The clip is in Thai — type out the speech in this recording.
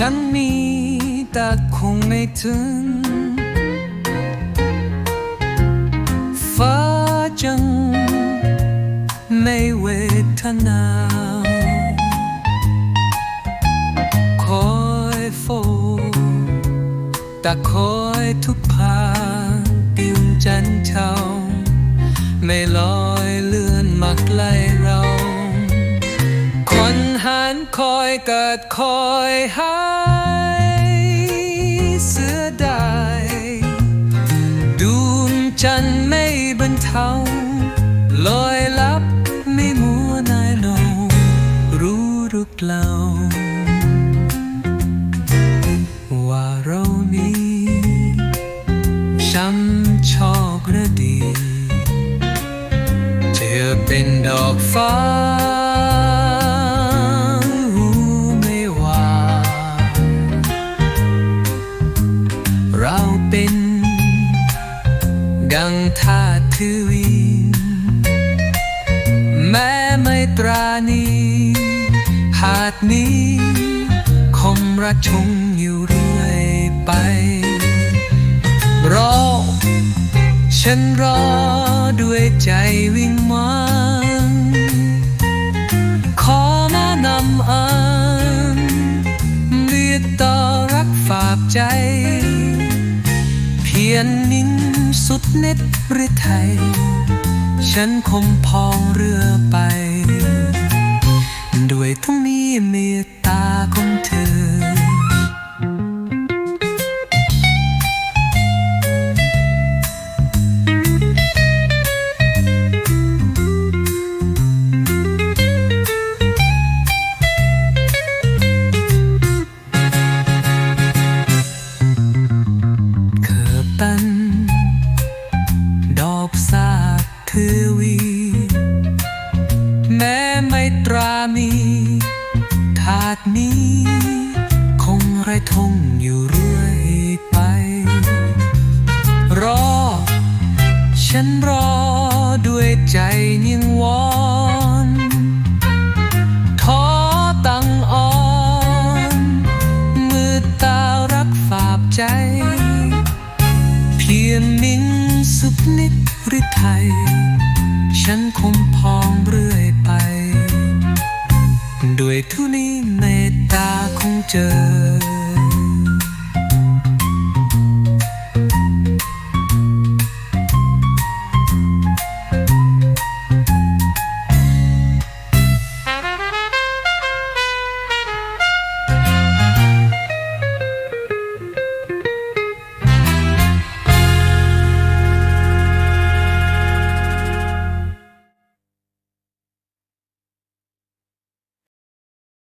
ฉันมีแต่คงไม่ถึง ฟ้าจังไม่เวทนา คอยโฟแต่คอยทุกพางปิวจันเทาไม่ลอันคอยเกิดคอยหายเสือดายดวงจันทร์ไม่บรรเทาลอยลับไม่มัวนายนงรู้หรือเปล่าว่าเรานี้ช้ำชอกระดี เธอเป็นดอกฟ้า เป็น ดังธาตุทวีแม้ไม่ตรานีหาดนี้คงระชงอยู่เรื่อยไป รอ ฉันรอด้วยใจวิงมันขอมานำอันเรียกต่อรักฝากใจ เพียรนิ่งสุดเน็ตหรือไทย ฉันคงพองเรือไป ด้วยทั้งมีเมตตาของ ตรามี ถาดนี้ คงไรทงอยู่เรื่อยไป รอ ฉันรอด้วยใจยิ่งวอนขอตั้งอ่อน มือตารักฝากใจ เพียงนิ่งสุดนิดรือไทย ฉันคงพองเรื่อย ด้วยทุนี้เมตตาคงเจอ